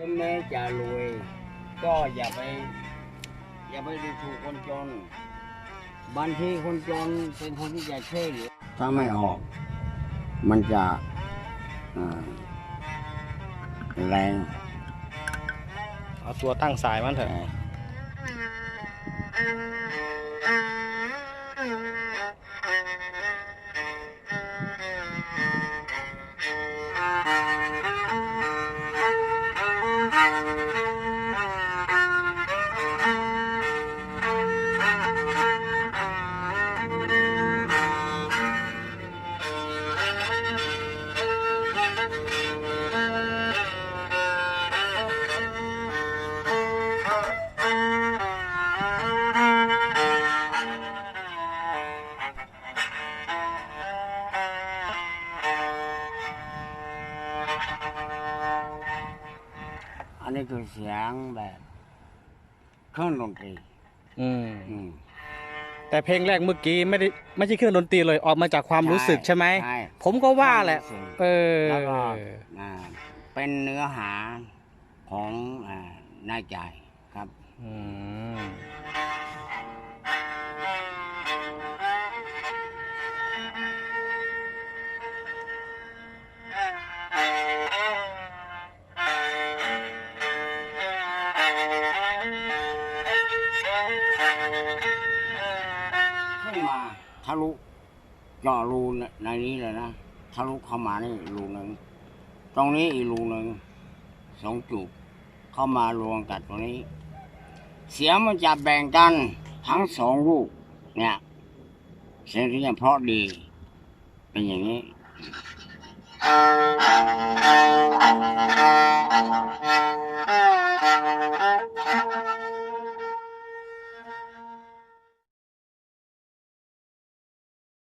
ถึงแม้จะรวย ก็อย่าไป อย่าไปดูถูกคนจนบางทีคนจนเป็นคนที่จะช่วยเหลือถ้าไม่ออก มันจะอ่าแรงเอาตัวตั้งสายมันเถอะอั Thank you. นนี้คือเสียงแบบเครื่องดนตรี อืมอืมแต่เพลงแรกเมื่อกี้ไม่ได้ไม่ใช่เครื่องดนตรีเลยออกมาจากความรู้สึกใช่ไหม ใช่ ผมก็ว่าแหละความรู้สึกเออ แล้วก็อ่าเป็นเนื้อหาของอ่านายจ่ายครับ อืม ขึ้นมาทะลุเจาะรูในนี้เลยนะทะลุเข้ามานี่รูหนึ่งตรงนี้อีกรูหนึ่งสองจุดเข้ามารวมกันตรงนี้ เสียงมันจะแบ่งกันทั้งสองลูกเนี่ยเสียงที่ยังเพราะดี เป็นอย่างนี้ Thank you.